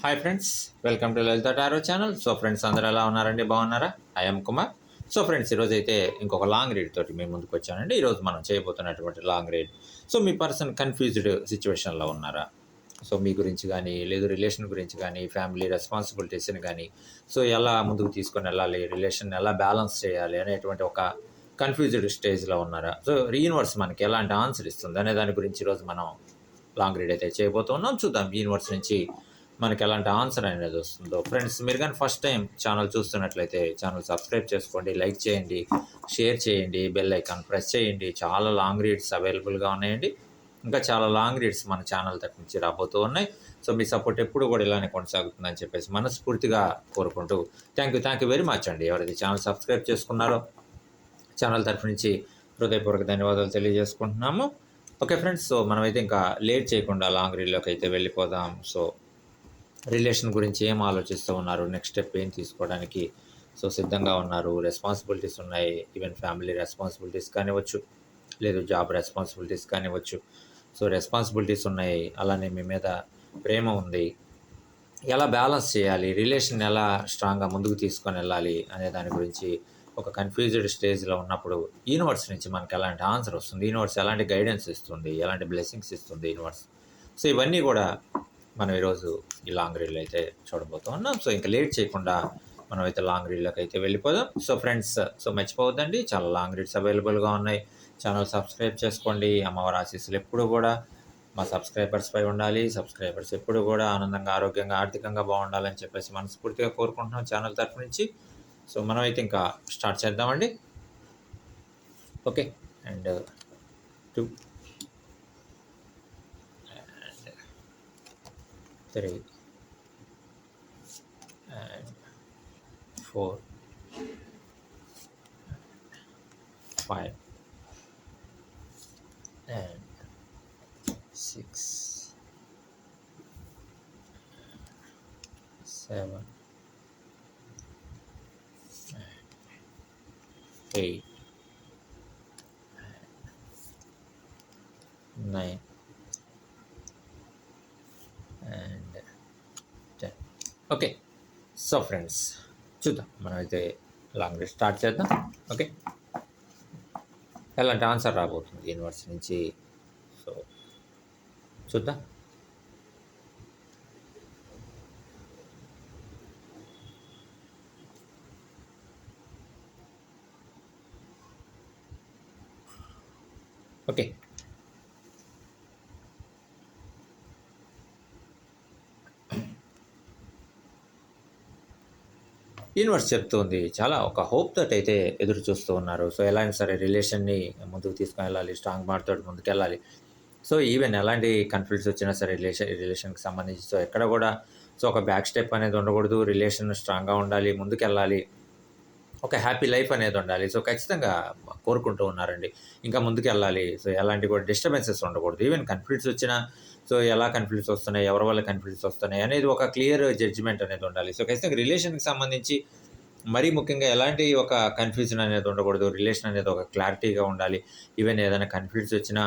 Hi friends welcome to Lalitha tarot channel so friends అందరూ ఎలా ఉన్నారండి? బాగున్నారా? ఐఎమ్ కుమార్ సో ఫ్రెండ్స్ ఈరోజు అయితే ఇంకొక లాంగ్ రీడ్ తోటి మేము ముందుకు వచ్చానండి. ఈరోజు మనం చేయబోతున్నటువంటి లాంగ్ రీడ్ సో మీ పర్సన్ కన్ఫ్యూజ్డ్ సిచ్యువేషన్లో ఉన్నారా? సో మీ గురించి కానీ లేదు రిలేషన్ గురించి కానీ ఫ్యామిలీ రెస్పాన్సిబిలిటీస్ని కానీ సో ఎలా ముందుకు తీసుకొని వెళ్ళాలి? రిలేషన్ ఎలా బ్యాలెన్స్ చేయాలి? అనేటువంటి ఒక కన్ఫ్యూజ్డ్ స్టేజ్లో ఉన్నారా? సో యూనివర్స్ మనకి ఎలాంటి ఆన్సర్ ఇస్తుంది? అనే దాని గురించి ఈరోజు మనం లాంగ్ రీడ్ అయితే చేయబోతున్నాం. చూద్దాం యూనివర్స్ నుంచి మనకి ఎలాంటి ఆన్సర్ అనేది వస్తుందో. ఫ్రెండ్స్ మీరు కానీ ఫస్ట్ టైం ఛానల్ చూస్తున్నట్లయితే ఛానల్ సబ్స్క్రైబ్ చేసుకోండి లైక్ చేయండి షేర్ చేయండి బెల్ ఐకాన్ ప్రెస్ చేయండి. చాలా లాంగ్ రీడ్స్ అవైలబుల్గా ఉన్నాయండి. ఇంకా చాలా లాంగ్ రీడ్స్ మన ఛానల్ తరఫు నుంచి రాబోతూ ఉన్నాయి. సో మీ సపోర్ట్ ఎప్పుడు కూడా ఇలానే కొనసాగుతుందని చెప్పేసి మనస్ఫూర్తిగా కోరుకుంటూ thank you thank you very much అండి. ఎవరైతే ఛానల్ సబ్స్క్రైబ్ చేసుకున్నారో ఛానల్ తరఫు నుంచి హృదయపూర్వక ధన్యవాదాలు తెలియజేసుకుంటున్నాము. ఓకే ఫ్రెండ్స్ సో మనమైతే ఇంకా లేట్ చేయకుండా లాంగ్ రీల్లోకి అయితే వెళ్ళిపోదాం. సో రిలేషన్ గురించి ఏం ఆలోచిస్తూ ఉన్నారు? నెక్స్ట్ స్టెప్ ఏం తీసుకోవడానికి సో సిద్ధంగా ఉన్నారు? రెస్పాన్సిబిలిటీస్ ఉన్నాయి. ఈవెన్ ఫ్యామిలీ రెస్పాన్సిబిలిటీస్ కానివ్వచ్చు. లేదు జాబ్ రెస్పాన్సిబిలిటీస్ కానివ్వచ్చు. సో రెస్పాన్సిబిలిటీస్ ఉన్నాయి. అలానే మీ మీద ప్రేమ ఉంది. ఎలా బ్యాలెన్స్ చేయాలి? రిలేషన్ ఎలా స్ట్రాంగ్గా ముందుకు తీసుకొని వెళ్ళాలి? అనే దాని గురించి ఒక కన్ఫ్యూజ్డ్ స్టేజ్లో ఉన్నప్పుడు యూనివర్స్ నుంచి మనకి ఎలాంటి ఆన్సర్ వస్తుంది? యూనివర్స్ ఎలాంటి గైడెన్స్ ఇస్తుంది? ఎలాంటి బ్లెస్సింగ్స్ ఇస్తుంది? యూనివర్స్ సో ఇవన్నీ కూడా మనం ఈరోజు ఈ లాంగ్ రీల్ అయితే చూడబోతూ ఉన్నాం. సో ఇంకా లేట్ చేయకుండా మనం అయితే లాంగ్ రీల్లోకి అయితే వెళ్ళిపోదాం. సో ఫ్రెండ్స్ సో మర్చిపోవద్దండి. చాలా లాంగ్ రీడ్స్ అవైలబుల్గా ఉన్నాయి. ఛానల్ సబ్స్క్రైబ్ చేసుకోండి. అమ్మవారి ఆశీస్సులు ఎప్పుడు కూడా మా సబ్స్క్రైబర్స్ పై ఉండాలి. సబ్స్క్రైబర్స్ ఎప్పుడు కూడా ఆనందంగా ఆరోగ్యంగా ఆర్థికంగా బాగుండాలని చెప్పేసి మనస్ఫూర్తిగా కోరుకుంటున్నాం ఛానల్ తరఫు నుంచి. సో మనం అయితే ఇంకా స్టార్ట్ చేద్దామండి. Okay and two 3 and 4 5 and 6 7 8 9 and okay so friends చూద్దాం. మనం అయితే లాంగ్ స్టార్ట్ చేద్దాం. ఓకే ఎలాంటి ఆన్సర్ రాబోతుంది యూనివర్స్ నుంచి? సో చూద్దాం. ఓకే యూనివర్స్ చెప్తుంది. చాలా ఒక హోప్ తోటి అయితే ఎదురు చూస్తూ ఉన్నారు. సో ఎలా అయినా సరే రిలేషన్ని ముందుకు తీసుకుని వెళ్ళాలి స్ట్రాంగ్ మార్తో ముందుకు వెళ్ళాలి సో ఈవెన్ ఎలాంటి కన్ఫ్లిక్ట్స్ వచ్చినా సరే రిలేషన్ రిలేషన్కి సంబంధించి సో ఎక్కడ కూడా సో ఒక బ్యాక్ స్టెప్ అనేది ఉండకూడదు. రిలేషన్ స్ట్రాంగ్గా ఉండాలి ముందుకు వెళ్ళాలి ఒక హ్యాపీ లైఫ్ అనేది ఉండాలి. సో ఖచ్చితంగా కోరుకుంటూ ఉన్నారండి. ఇంకా ముందుకు వెళ్ళాలి సో ఎలాంటి కూడా డిస్టర్బెన్సెస్ ఉండకూడదు. ఈవెన్ కన్ఫ్లిక్ట్స్ వచ్చినా సో ఎలా కన్ఫ్లిక్ట్స్ వస్తున్నాయి ఎవరి వల్ల కన్ఫ్లిక్ట్స్ వస్తున్నాయి అనేది ఒక క్లియర్ జడ్జిమెంట్ అనేది ఉండాలి. సో ఖచ్చితంగా రిలేషన్కి సంబంధించి మరీ ముఖ్యంగా ఎలాంటి ఒక కన్ఫ్యూజన్ అనేది ఉండకూడదు. రిలేషన్ అనేది ఒక క్లారిటీగా ఉండాలి. ఈవెన్ ఏదైనా కన్ఫ్యూజ్ వచ్చినా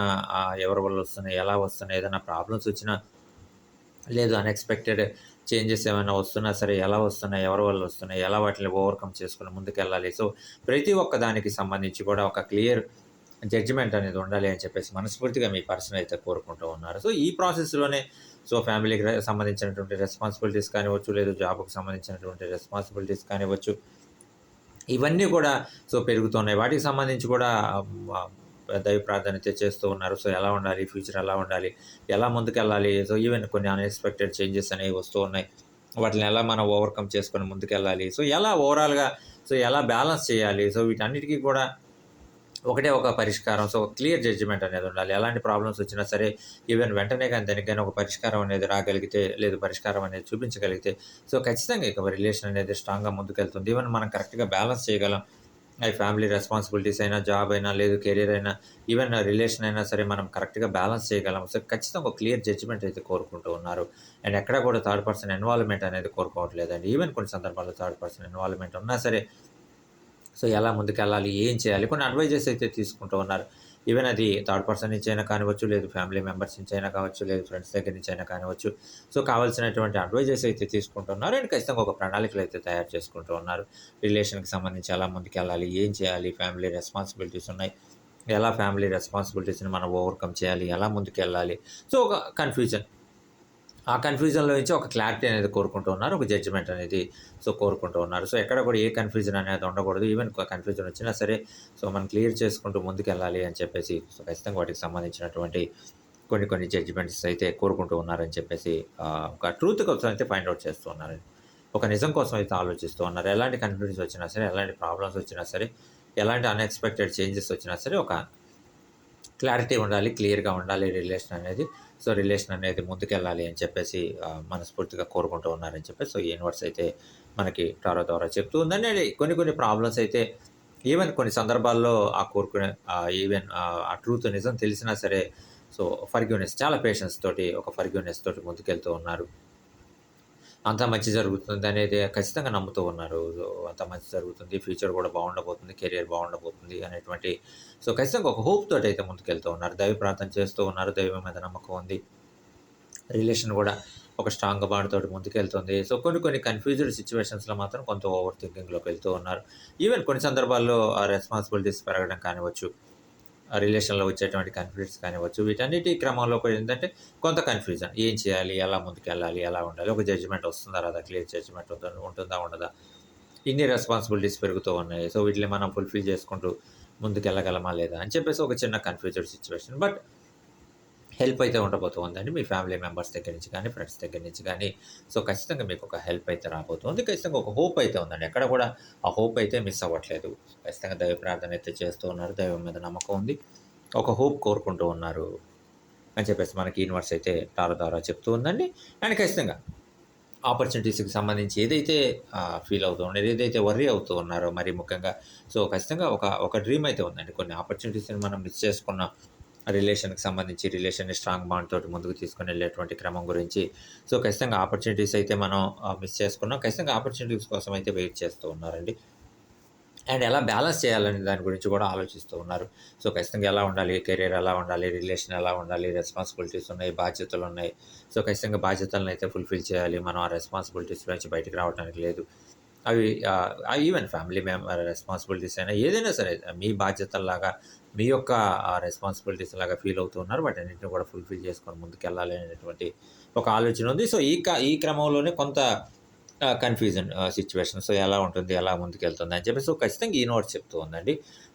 ఎవరి వల్ల వస్తున్నాయి ఎలా వస్తున్నాయి ఏదైనా ప్రాబ్లమ్స్ వచ్చినా లేదు అన్ఎక్స్పెక్టెడ్ చేంజెస్ ఏమైనా వస్తున్నా సరే ఎలా వస్తున్నాయి ఎవరి వల్ల వస్తున్నాయి ఎలా వాటిని ఓవర్కమ్ చేసుకుని ముందుకెళ్ళాలి. సో ప్రతి ఒక్క దానికి సంబంధించి కూడా ఒక క్లియర్ జడ్జిమెంట్ అనేది ఉండాలి అని చెప్పేసి మనస్ఫూర్తిగా మీ పర్సన్ అయితే కోరుకుంటూ ఉన్నారు. సో ఈ ప్రాసెస్లోనే సో ఫ్యామిలీకి సంబంధించినటువంటి రెస్పాన్సిబిలిటీస్ కానివ్వచ్చు లేదు జాబ్కి సంబంధించినటువంటి రెస్పాన్సిబిలిటీస్ కానివ్వచ్చు ఇవన్నీ కూడా సో పెరుగుతున్నాయి. వాటికి సంబంధించి కూడా ఆ, దైవ ప్రాధాన్యత చేస్తూ ఉన్నారు. సో ఎలా ఉండాలి? ఫ్యూచర్ ఎలా ఉండాలి? ఎలా ముందుకెళ్ళాలి? సో ఈవెన్ కొన్ని అన్ఎక్స్పెక్టెడ్ చేంజెస్ అనేవి వస్తూ ఉన్నాయి. వాటిని ఎలా మనం ఓవర్కమ్ చేసుకొని ముందుకెళ్ళాలి? సో ఎలా ఓవరాల్గా సో ఎలా బ్యాలెన్స్ చేయాలి? సో వీటన్నిటికీ కూడా ఒకటే ఒక పరిష్కారం. సో క్లియర్ జడ్జిమెంట్ అనేది ఉండాలి. ఎలాంటి ప్రాబ్లమ్స్ వచ్చినా సరే ఈవెన్ వెంటనే కానీ దానికైనా ఒక పరిష్కారం అనేది రాగలిగితే లేదు పరిష్కారం అనేది చూపించగలిగితే సో ఖచ్చితంగా ఇక రిలేషన్ అనేది స్ట్రాంగ్గా ముందుకెళ్తుంది. ఈవెన్ మనం కరెక్ట్గా బ్యాలెన్స్ చేయగలం. అవి ఫ్యామిలీ రెస్పాన్సిబిలిటీస్ అయినా జాబ్ అయినా లేదు కెరీర్ అయినా ఈవెన్ రిలేషన్ అయినా సరే మనం కరెక్ట్గా బ్యాలెన్స్ చేయగలం. సో ఖచ్చితంగా ఒక క్లియర్ జడ్జిమెంట్ అయితే కోరుకుంటూ ఉన్నారు. అండ్ ఎక్కడ కూడా థర్డ్ పర్సన్ ఇన్వాల్వ్మెంట్ అనేది కోరుకోవట్లేదండి. ఈవెన్ కొన్ని సందర్భాల్లో థర్డ్ పర్సన్ ఇన్వాల్వ్మెంట్ ఉన్నా సరే సో ఎలా ముందుకెళ్ళాలి ఏం చేయాలి కొన్ని అడ్వైజెస్ అయితే తీసుకుంటూ ఉన్నారు. ఈవెన్ అది థర్డ్ పర్సన్ నుంచి అయినా కానివచ్చు లేదు ఫ్యామిలీ మెంబర్స్ నుంచి అయినా కావచ్చు లేదు ఫ్రెండ్స్ దగ్గర నుంచి అయినా కానివచ్చు సో కావాల్సినటువంటి అడ్వైజెస్ అయితే తీసుకుంటున్నారు అండ్ ఖచ్చితంగా ఒక ప్రణాళికలు అయితే తయారు చేసుకుంటూ ఉన్నారు. రిలేషన్కి సంబంధించి ఎలా ముందుకెళ్ళాలి ఏం చేయాలి ఫ్యామిలీ రెస్పాన్సిబిలిటీస్ ఉన్నాయి. ఎలా ఫ్యామిలీ రెస్పాన్సిబిలిటీస్ని మనం ఓవర్కమ్ చేయాలి ఎలా ముందుకెళ్ళాలి. సో ఒక కన్ఫ్యూజన్ ఆ కన్ఫ్యూజన్లో నుంచి ఒక క్లారిటీ అనేది కోరుకుంటూ ఉన్నారు ఒక జడ్జిమెంట్ అనేది సో కోరుకుంటూ ఉన్నారు. సో ఎక్కడ కూడా ఏ కన్ఫ్యూజన్ అనేది ఉండకూడదు. ఈవెన్ కన్ఫ్యూజన్ వచ్చినా సరే సో మనం క్లియర్ చేసుకుంటూ ముందుకెళ్ళాలి అని చెప్పేసి సో ఖచ్చితంగా వాటికి సంబంధించినటువంటి కొన్ని కొన్ని జడ్జిమెంట్స్ అయితే కోరుకుంటూ ఉన్నారని చెప్పేసి ఒక ట్రూత్ కోసం అయితే ఫైండ్ అవుట్ చేస్తూ ఉన్నారు. ఒక నిజం కోసం అయితే ఆలోచిస్తూ ఉన్నారు. ఎలాంటి కన్ఫ్యూజన్స్ వచ్చినా సరే ఎలాంటి ప్రాబ్లమ్స్ వచ్చినా సరే ఎలాంటి అన్ఎక్స్పెక్టెడ్ చేంజెస్ వచ్చినా సరే ఒక క్లారిటీ ఉండాలి క్లియర్గా ఉండాలి రిలేషన్ అనేది సో రిలేషన్ అనేది ముందుకెళ్ళాలి అని చెప్పేసి మనస్ఫూర్తిగా కోరుకుంటూ ఉన్నారని చెప్పేసి సో యూనివర్స్ అయితే మనకి టారో ద్వారా చెప్తూ ఉందండి కొన్ని కొన్ని ప్రాబ్లమ్స్ అయితే ఈవెన్ కొన్ని సందర్భాల్లో ఆ కోరుకునే ఈవెన్ ఆ ట్రూత్ నిజం తెలిసినా సరే సో ఫర్గ్యూనెస్ చాలా పేషెన్స్ తోటి ఒక ఫర్గ్యూనెస్ తోటి ముందుకెళ్తూ ఉన్నారు. అంత మంచి జరుగుతుంది అనేది ఖచ్చితంగా నమ్ముతూ ఉన్నారు. అంత మంచి జరుగుతుంది ఫ్యూచర్ కూడా బాగుండబోతుంది కెరియర్ బాగుండబోతుంది అనేటువంటి సో ఖచ్చితంగా ఒక హోప్ తోటి అయితే ముందుకెళ్తూ ఉన్నారు. దైవ ప్రార్థన చేస్తూ ఉన్నారు దైవం మీద నమ్మకం ఉంది. రిలేషన్ కూడా ఒక స్ట్రాంగ్ బాండ్ తోటి ముందుకెళ్తుంది. సో కొన్ని కొన్ని కన్ఫ్యూజ్డ్ సిచ్యువేషన్స్లో మాత్రం కొంత ఓవర్ థింకింగ్లోకి వెళ్తూ ఉన్నారు. ఈవెన్ కొన్ని సందర్భాల్లో ఆ రెస్పాన్సిబిలిటీస్ పెరగడం కానివచ్చు రిలేషన్లో వచ్చేటువంటి కన్ఫ్లిక్ట్స్ కానివచ్చు వీటన్నిటి క్రమంలో కూడా ఏంటంటే కొంత కన్ఫ్యూజన్ ఏం చేయాలి? ఎలా ముందుకెళ్ళాలి? ఎలా ఉండాలి? ఒక జడ్జిమెంట్ వస్తుందా? రాదా? క్లియర్ జడ్జిమెంట్ ఉందా ఉంటుందా? ఉండదా? ఇన్ని రెస్పాన్సిబిలిటీస్ పెరుగుతూ ఉన్నాయి. సో వీటిని మనం ఫుల్ఫిల్ చేసుకుంటూ ముందుకెళ్ళగలమా? లేదా? అని చెప్పేసి ఒక చిన్న కన్ఫ్యూజర్ సిచ్యువేషన్ బట్ హెల్ప్ అయితే ఉండబోతుందండి మీ ఫ్యామిలీ మెంబర్స్ దగ్గర నుంచి కానీ ఫ్రెండ్స్ దగ్గర నుంచి కానీ. సో ఖచ్చితంగా మీకు ఒక హెల్ప్ అయితే రాబోతుంది. ఖచ్చితంగా ఒక హోప్ అయితే ఉందండి. ఎక్కడ కూడా ఆ హోప్ అయితే మిస్ అవ్వట్లేదు. ఖచ్చితంగా దైవ ప్రార్థన అయితే చేస్తూ ఉన్నారు. దైవం మీద నమ్మకం ఉంది. ఒక హోప్ కోరుకుంటూ ఉన్నారు అని చెప్పేసి మనకి యూనివర్స్ అయితే టార ద్వారా చెప్తూ ఉందండి. అండ్ ఖచ్చితంగా ఆపర్చునిటీస్కి సంబంధించి ఏదైతే ఫీల్ అవుతూ ఉన్నారో ఏదైతే వర్రీ అవుతూ ఉన్నారో మరి ముఖ్యంగా సో ఖచ్చితంగా ఒక ఒక డ్రీమ్ అయితే ఉందండి. కొన్ని ఆపర్చునిటీస్ని మనం మిస్ చేసుకున్న రిలేషన్కి సంబంధించి రిలేషన్ని స్ట్రాంగ్ బాండ్ తోటి ముందుకు తీసుకుని వెళ్ళేటువంటి క్రమం గురించి. సో ఖచ్చితంగా ఆపర్చునిటీస్ అయితే మనం మిస్ చేసుకున్నాం. ఖచ్చితంగా ఆపర్చునిటీస్ కోసం అయితే వెయిట్ చేస్తూ ఉన్నారండి. అండ్ ఎలా బ్యాలెన్స్ చేయాలనే దాని గురించి కూడా ఆలోచిస్తూ ఉన్నారు. సో ఖచ్చితంగా ఎలా ఉండాలి? కెరీర్ ఎలా ఉండాలి? రిలేషన్ ఎలా ఉండాలి? రెస్పాన్సిబిలిటీస్ ఉన్నాయి బాధ్యతలు ఉన్నాయి. సో ఖచ్చితంగా బాధ్యతలను అయితే ఫుల్ఫిల్ చేయాలి. మనం ఆ రెస్పాన్సిబిలిటీస్ నుంచి బయటకు రావడానికి లేదు. అవి ఈవెన్ ఫ్యామిలీ మెంబర్ రెస్పాన్సిబిలిటీస్ అయినా ఏదైనా సరే మీ బాధ్యతల్లాగా మీ యొక్క రెస్పాన్సిబిలిటీస్ లాగా ఫీల్ అవుతూ ఉన్నారు. వాటి అన్నింటిని కూడా ఫుల్ఫిల్ చేసుకొని ముందుకెళ్ళాలి అనేటువంటి ఒక ఆలోచన ఉంది. సో ఈ క ఈ క్రమంలోనే కొంత కన్ఫ్యూజన్ సిచ్యువేషన్ సో ఎలా ఉంటుంది? ఎలా ముందుకెళ్తుంది? అని చెప్పి సో ఖచ్చితంగా ఈ నోట్ చెప్తూ ఉందండి.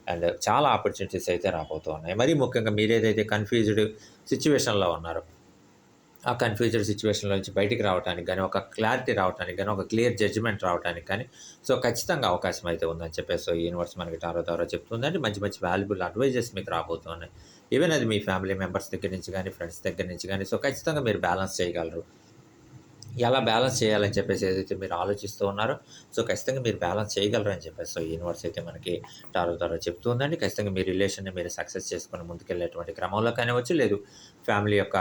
అండ్ చాలా ఆపర్చునిటీస్ అయితే రాబోతూ ఉన్నాయి. మరీ ముఖ్యంగా మీరు ఏదైతే కన్ఫ్యూజ్డ్ సిచ్యువేషన్లో ఉన్నారో ఆ కన్ఫ్యూజ్డ్ సిచ్యువేషన్లో నుంచి బయటికి రావడానికి కానీ ఒక క్లారిటీ రావడానికి కానీ ఒక క్లియర్ జడ్జిమెంట్ రావడానికి కానీ సో ఖచ్చితంగా అవకాశం అయితే ఉందని చెప్పేసి సో యూనివర్స్ మనకి టారో ద్వారా చెప్తుందండి. మంచి మంచి వాల్యుబుల్ అడ్వైజెస్ మీకు రాబోతున్నాయి ఈవెన్ అది మీ ఫ్యామిలీ మెంబర్స్ దగ్గర నుంచి కానీ ఫ్రెండ్స్ దగ్గర నుంచి కానీ సో ఖచ్చితంగా మీరు బ్యాలెన్స్ చేయగలరు. ఎలా బ్యాలెన్స్ చేయాలని చెప్పేసి ఏదైతే మీరు ఆలోచిస్తూ ఉన్నారో సో ఖచ్చితంగా మీరు బ్యాలెన్స్ చేయగలరు అని చెప్పేసి సో యూనివర్స్ అయితే మనకి టారో ద్వారా చెప్తుందండి. ఖచ్చితంగా మీ రిలేషన్ని మీరు సక్సెస్ చేసుకుని ముందుకెళ్ళేటువంటి క్రమంలో కానివచ్చు లేదు ఫ్యామిలీ యొక్క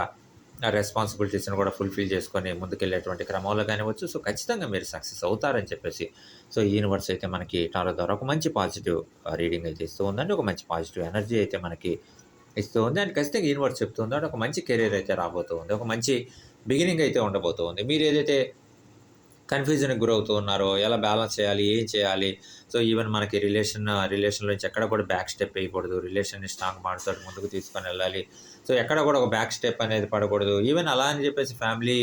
రెస్పాన్సిబిలిటీస్ని కూడా ఫుల్ఫిల్ చేసుకొని ముందుకెళ్ళేటువంటి క్రమంలో కానివచ్చు సో ఖచ్చితంగా మీరు సక్సెస్ అవుతారని చెప్పేసి సో ఈ యూనివర్స్ అయితే మనకి టారో ద్వారా ఒక మంచి పాజిటివ్ రీడింగ్ అయితే ఇస్తూ ఉందండి. ఒక మంచి పాజిటివ్ ఎనర్జీ అయితే మనకి ఇస్తూ ఉంది. అండ్ ఖచ్చితంగా యూనివర్స్ చెప్తుందో ఒక మంచి కెరీర్ అయితే రాబోతుంది ఒక మంచి బిగినింగ్ అయితే ఉండబోతుంది మీరు ఏదైతే కన్ఫ్యూజన్కి గురవుతూ ఉన్నారు ఎలా బ్యాలెన్స్ చేయాలి ఏం చేయాలి? సో ఈవెన్ మనకి రిలేషన్ రిలేషన్లో నుంచి ఎక్కడ కూడా బ్యాక్ స్టెప్ వేయకూడదు. రిలేషన్ని స్ట్రాంగ్ మాడుతూ ముందుకు తీసుకొని వెళ్ళాలి. సో ఎక్కడ కూడా ఒక బ్యాక్ స్టెప్ అనేది పడకూడదు. ఈవెన్ అలా అని చెప్పేసి ఫ్యామిలీ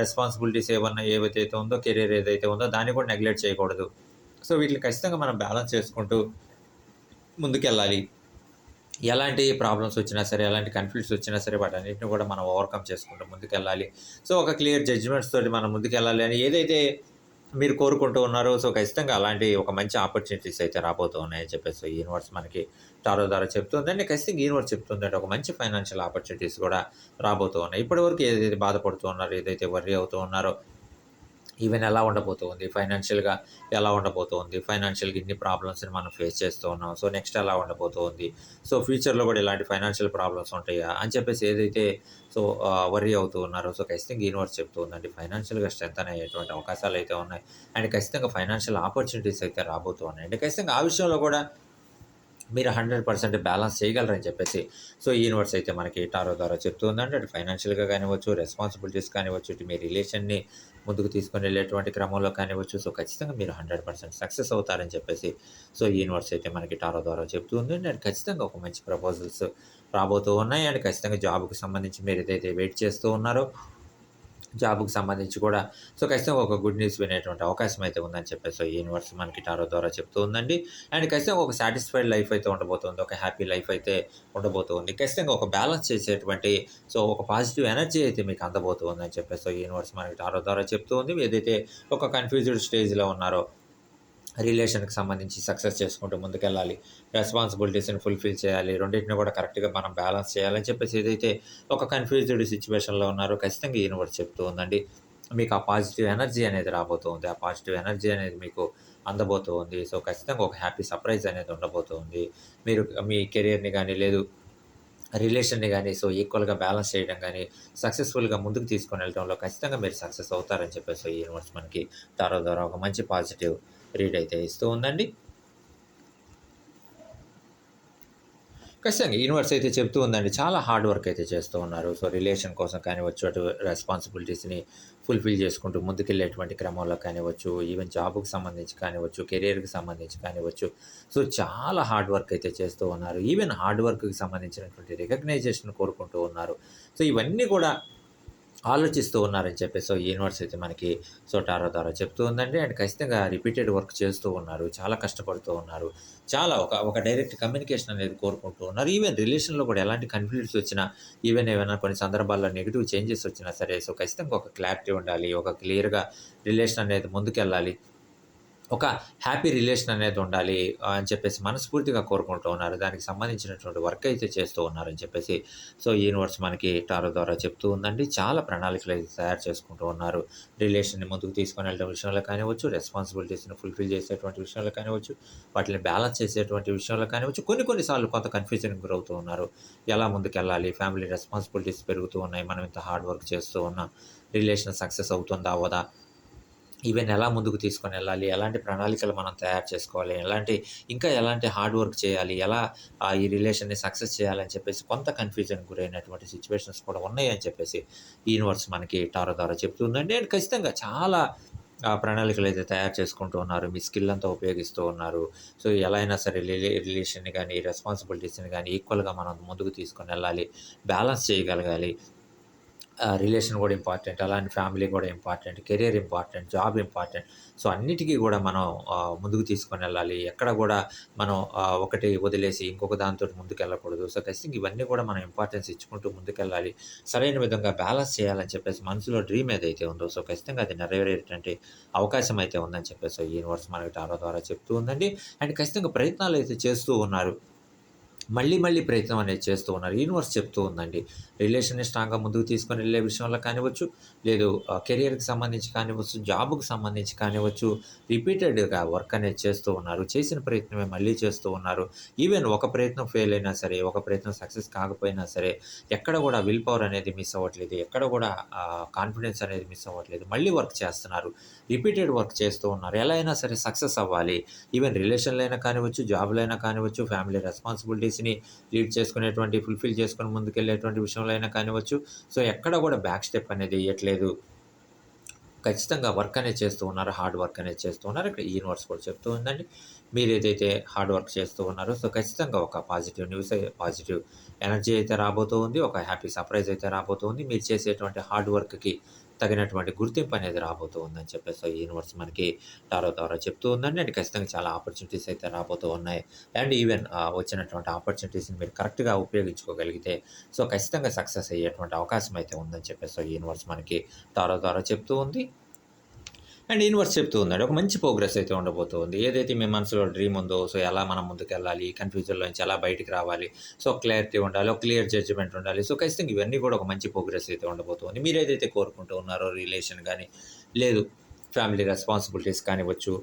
రెస్పాన్సిబిలిటీస్ ఏమన్నా ఏవైతే ఉందో కెరీర్ ఏదైతే ఉందో దాన్ని కూడా నెగ్లెక్ట్ చేయకూడదు. సో వీటిని ఖచ్చితంగా మనం బ్యాలెన్స్ చేసుకుంటూ ముందుకెళ్ళాలి. ఎలాంటి ప్రాబ్లమ్స్ వచ్చినా సరే ఎలాంటి కన్ఫ్లిక్ట్స్ వచ్చినా సరే వాటి అన్నింటిని కూడా మనం ఓవర్కమ్ చేసుకుంటూ ముందుకెళ్ళాలి. సో ఒక క్లియర్ జడ్జిమెంట్స్ తోటి మనం ముందుకెళ్ళాలి అని ఏదైతే మీరు కోరుకుంటూ ఉన్నారో సో ఖచ్చితంగా అలాంటి ఒక మంచి ఆపర్చునిటీస్ అయితే రాబోతూ ఉన్నాయని చెప్పేసి యూనివర్స్ మనకి టారో ద్వారా చెప్తుందండి ఖచ్చితంగా యూనివర్స్ చెప్తుందంటే ఒక మంచి ఫైనాన్షియల్ ఆపర్చునిటీస్ కూడా రాబోతూ ఉన్నాయి. ఇప్పటివరకు ఏదైతే బాధపడుతూ ఉన్నారో ఏదైతే వర్రీ అవుతూ ఉన్నారో ఈవెన్ ఎలా ఉండబోతుంది ఫైనాన్షియల్గా ఎలా ఉండబోతుంది ఫైనాన్షియల్గా ఇన్ని ప్రాబ్లమ్స్ని మనం ఫేస్ చేస్తూ ఉన్నాం. సో నెక్స్ట్ ఎలా ఉండబోతుంది సో ఫ్యూచర్లో కూడా ఇలాంటి ఫైనాన్షియల్ ప్రాబ్లమ్స్ ఉంటాయా? అని చెప్పేసి ఏదైతే సో వరీ అవుతూ ఉన్నారో సో ఖచ్చితంగా యూనివర్స్ చెప్తూ ఉందండి. ఫైనాన్షియల్గా స్ట్రెంత్ అయ్యేటువంటి అవకాశాలు అయితే ఉన్నాయి. అండ్ ఖచ్చితంగా ఫైనాన్షియల్ ఆపర్చునిటీస్ అయితే రాబోతూ ఉన్నాయి అండ్ ఖచ్చితంగా ఆ విషయంలో కూడా మీరు హండ్రెడ్ పర్సెంట్ బ్యాలెన్స్ చేయగలరని చెప్పేసి. సో ఈ యూనివర్స్ అయితే మనకి టారో ద్వారా చెప్తుందంటే అటు ఫైనాన్షియల్గా కానివ్వచ్చు రెస్పాన్సిబిలిటీస్ కానివ్వచ్చు ఇటు మీ రిలేషన్ని ముందుకు తీసుకొని వెళ్ళేటువంటి క్రమంలో కానివ్వచ్చు. సో ఖచ్చితంగా మీరు హండ్రెడ్ పర్సెంట్ సక్సెస్ అవుతారని చెప్పేసి. సో ఈ యూనివర్స్ అయితే మనకి టారో ద్వారా చెప్తూ ఉంది అండ్ ఖచ్చితంగా ఒక మంచి ప్రపోజల్స్ రాబోతూ ఉన్నాయి. అండ్ ఖచ్చితంగా జాబ్కి సంబంధించి మీరు ఏదైతే వెయిట్ చేస్తూ ఉన్నారో జాబ్కి సంబంధించి కూడా. సో ఖచ్చితంగా ఒక గుడ్ న్యూస్ వినేటువంటి అవకాశం అయితే ఉందని చెప్పేసి సో యూనివర్స్ మనకి టారో ద్వారా చెప్తూ ఉందండి. అండ్ ఖచ్చితంగా ఒక సాటిస్ఫైడ్ లైఫ్ అయితే ఉండబోతుంది. ఒక హ్యాపీ లైఫ్ అయితే ఉండబోతుంది. ఖచ్చితంగా ఒక బ్యాలెన్స్ చేసేటువంటి సో ఒక పాజిటివ్ ఎనర్జీ అయితే మీకు అందబోతుందని చెప్పేసి సో యూనివర్స్ మనకి టారో ద్వారా చెప్తూ ఉంది. ఏదైతే ఒక కన్ఫ్యూజ్డ్ స్టేజ్లో ఉన్నారో రిలేషన్కి సంబంధించి సక్సెస్ చేసుకుంటూ ముందుకెళ్ళాలి. రెస్పాన్సిబిలిటీస్ని ఫుల్ఫిల్ చేయాలి. రెండింటిని కూడా కరెక్ట్గా మనం బ్యాలెన్స్ చేయాలని చెప్పేసి ఏదైతే ఒక కన్ఫ్యూజ్డ్ సిచ్యువేషన్లో ఉన్నారో ఖచ్చితంగా యూనివర్స్ చెప్తూ ఉందండి. మీకు ఆ పాజిటివ్ ఎనర్జీ అనేది రాబోతుంది ఆ పాజిటివ్ ఎనర్జీ అనేది మీకు అందబోతుంది సో ఖచ్చితంగా ఒక హ్యాపీ సర్ప్రైజ్ అనేది ఉండబోతుంది మీరు మీ కెరియర్ని కానీ లేదు రిలేషన్ని కానీ సో ఈక్వల్గా బ్యాలెన్స్ చేయడం కానీ సక్సెస్ఫుల్గా ముందుకు తీసుకొని వెళ్ళడంలో ఖచ్చితంగా మీరు సక్సెస్ అవుతారని చెప్పేసి ఈ యూనివర్స్ మనకి తారో ద్వారా ఒక మంచి పాజిటివ్ రీడ్ అయితే ఇస్తూ ఉందండి. ఖచ్చితంగా యూనివర్స్ అయితే చెప్తూ ఉందండి చాలా హార్డ్ వర్క్ అయితే చేస్తూ ఉన్నారు. సో రిలేషన్ కోసం కానివచ్చు అటు రెస్పాన్సిబిలిటీస్ని ఫుల్ఫిల్ చేసుకుంటూ ముందుకెళ్ళేటువంటి క్రమంలో కానివచ్చు ఈవెన్ జాబ్కి సంబంధించి కానివచ్చు కెరియర్కి సంబంధించి కానివచ్చు సో చాలా హార్డ్ వర్క్ అయితే చేస్తూ ఉన్నారు. ఈవెన్ హార్డ్ వర్క్కి సంబంధించినటువంటి రికగ్నైజేషన్ కోరుకుంటూ ఉన్నారు. సో ఇవన్నీ కూడా ఆలోచిస్తూ ఉన్నారని చెప్పి సో యూనివర్స్ అయితే మనకి సో టారో ద్వారా చెప్తూ ఉందండి. అండ్ ఖచ్చితంగా రిపీటెడ్ వర్క్ చేస్తూ ఉన్నారు. చాలా కష్టపడుతూ ఉన్నారు. చాలా ఒక ఒక డైరెక్ట్ కమ్యూనికేషన్ అనేది కోరుకుంటూ ఉన్నారు. ఈవెన్ రిలేషన్లో కూడా ఎలాంటి కన్ఫ్లిక్ట్స్ వచ్చినా ఈవెన్ ఏమైనా కొన్ని సందర్భాల్లో నెగిటివ్ చేంజెస్ వచ్చినా సరే సో ఖచ్చితంగా ఒక క్లారిటీ ఉండాలి. ఒక క్లియర్గా రిలేషన్ అనేది ముందుకెళ్ళాలి. ఒక హ్యాపీ రిలేషన్ అనేది ఉండాలి అని చెప్పేసి మనస్ఫూర్తిగా కోరుకుంటూ ఉన్నారు. దానికి సంబంధించినటువంటి వర్క్ అయితే చేస్తూ ఉన్నారని చెప్పేసి సో యూనివర్స్ మనకి టారో ద్వారా చెప్తూ ఉందండి. చాలా ప్రణాళికలు అయితే తయారు చేసుకుంటూ ఉన్నారు. రిలేషన్ని ముందుకు తీసుకొని వెళ్ళడం విషయంలో కానివచ్చు రెస్పాన్సిబిలిటీస్ని ఫుల్ఫిల్ చేసేటువంటి విషయంలో కానివచ్చు వాటిని బ్యాలెన్స్ చేసేటువంటి విషయంలో కానివచ్చు కొన్ని కొన్నిసార్లు కొంత కన్ఫ్యూజన్ గురవుతూ ఉన్నారు. ఎలా ముందుకెళ్ళాలి? ఫ్యామిలీ రెస్పాన్సిబిలిటీస్ పెరుగుతూ ఉన్నాయి. మనం ఇంత హార్డ్ వర్క్ చేస్తూ ఉన్నాం. రిలేషన్ సక్సెస్ అవుతుందా? అవదా? ఈవెన్ ఎలా ముందుకు తీసుకొని వెళ్ళాలి ఎలాంటి ప్రణాళికలు మనం తయారు చేసుకోవాలి ఎలాంటి ఇంకా ఎలాంటి హార్డ్ వర్క్ చేయాలి ఎలా ఈ రిలేషన్ని సక్సెస్ చేయాలని చెప్పేసి కొంత కన్ఫ్యూజన్ గురైనటువంటి సిచ్యువేషన్స్ కూడా ఉన్నాయని చెప్పేసి యూనివర్స్ మనకి టారో ద్వారా చెప్తుందండి అండ్ ఖచ్చితంగా చాలా ప్రణాళికలు అయితే తయారు చేసుకుంటూ ఉన్నారు. మీ స్కిల్ అంతా ఉపయోగిస్తూ ఉన్నారు. సో ఎలా అయినా సరే రిలేషన్ని కానీ రెస్పాన్సిబిలిటీస్ని కానీ ఈక్వల్గా మనం ముందుకు తీసుకొని వెళ్ళాలి బ్యాలెన్స్ చేయగలగాలి. రిలేషన్ కూడా ఇంపార్టెంట్ అలాంటి ఫ్యామిలీ కూడా important career important job important. So అన్నిటికీ కూడా మనం ముందుకు తీసుకొని వెళ్ళాలి. ఎక్కడ కూడా మనం ఒకటి వదిలేసి ఇంకొక దాంతో ముందుకు వెళ్ళకూడదు సో ఖచ్చితంగా ఇవన్నీ కూడా మనం ఇంపార్టెన్స్ ఇచ్చుకుంటూ ముందుకెళ్ళాలి. సరైన విధంగా బ్యాలెన్స్ చేయాలని చెప్పేసి మనసులో డ్రీమ్ ఏదైతే ఉందో సో ఖచ్చితంగా అది నెరవేరేటువంటి అవకాశం అయితే ఉందని చెప్పేసి యూనివర్స్ మనకి టారో ద్వారా చెప్తూ ఉందండి. అండ్ ఖచ్చితంగా ప్రయత్నాలు అయితే చేస్తూ ఉన్నారు. మళ్ళీ మళ్ళీ ప్రయత్నం అనేది చేస్తూ ఉన్నారు. యూనివర్స్ చెప్తూ ఉందండి. రిలేషన్ని స్ట్రాంగ్గా ముందుకు తీసుకొని వెళ్ళే విషయంలో కానివచ్చు లేదు కెరియర్కి సంబంధించి కానివచ్చు జాబ్కి సంబంధించి కానివచ్చు రిపీటెడ్గా వర్క్ అనేది చేస్తూ ఉన్నారు. చేసిన ప్రయత్నమే మళ్ళీ చేస్తూ ఉన్నారు. ఈవెన్ ఒక ప్రయత్నం ఫెయిల్ అయినా సరే ఒక ప్రయత్నం సక్సెస్ కాకపోయినా సరే ఎక్కడ కూడా విల్ పవర్ అనేది మిస్ అవ్వట్లేదు. ఎక్కడ కూడా కాన్ఫిడెన్స్ అనేది మిస్ అవ్వట్లేదు. మళ్ళీ వర్క్ చేస్తున్నారు. రిపీటెడ్ వర్క్ చేస్తూ ఉన్నారు. ఎలా అయినా సరే సక్సెస్ అవ్వాలి. ఈవెన్ రిలేషన్లైనా కానివచ్చు జాబ్లైనా కానివచ్చు ఫ్యామిలీ రెస్పాన్సిబిలిటీస్ని లీడ్ చేసుకునేటువంటి ఫుల్ఫిల్ చేసుకుని ముందుకెళ్ళేటువంటి విషయంలో అయినా కానివచ్చు సో ఎక్కడ కూడా బ్యాక్ స్టెప్ అనేది ఇవ్వట్లేదు ఖచ్చితంగా వర్క్ అనేది చేస్తూ ఉన్నారు హార్డ్ వర్క్ అనేది చేస్తూ ఉన్నారు. ఇక్కడ యూనివర్స్ కూడా చెప్తూ ఉందండి. మీరు ఏదైతే హార్డ్ వర్క్ చేస్తూ ఉన్నారో సో ఖచ్చితంగా ఒక పాజిటివ్ న్యూస్ పాజిటివ్ ఎనర్జీ అయితే రాబోతూ ఉంది ఒక హ్యాపీ సర్ప్రైజ్ అయితే రాబోతూ ఉంది. మీరు చేసేటువంటి హార్డ్ వర్క్కి తగినటువంటి గుర్తింపు అనేది రాబోతూ ఉందని చెప్పేసి యూనివర్స్ మనకి టారో ద్వారా చెప్తూ ఉందండి. అండ్ ఖచ్చితంగా చాలా ఆపర్చునిటీస్ అయితే రాబోతూ ఉన్నాయి. అండ్ ఈవెన్ వచ్చినటువంటి ఆపర్చునిటీస్ని మీరు కరెక్ట్గా ఉపయోగించుకోగలిగితే సో ఖచ్చితంగా సక్సెస్ అయ్యేటువంటి అవకాశం అయితే ఉందని చెప్పేసి యూనివర్స్ మనకి టారో ద్వారా చెప్తూ ఉంది. అండ్ యూనివర్స్ చెప్తూ ఉందండి ఒక మంచి ప్రోగ్రెస్ అయితే ఉండబోతుంది ఏదైతే మీ మనసులో డ్రీమ్ ఉందో సో ఎలా మనం ముందుకు వెళ్ళాలి కన్ఫ్యూజన్లో నుంచి ఎలా బయటికి రావాలి సో క్లారిటీ ఉండాలి ఒక క్లియర్ జడ్జిమెంట్ ఉండాలి. సో ఖచ్చితంగా ఇవన్నీ కూడా ఒక మంచి ప్రోగ్రెస్ అయితే ఉండబోతుంది మీరు ఏదైతే కోరుకుంటూ ఉన్నారో రిలేషన్ కానీ లేదు ఫ్యామిలీ రెస్పాన్సిబిలిటీస్ కానివచ్చు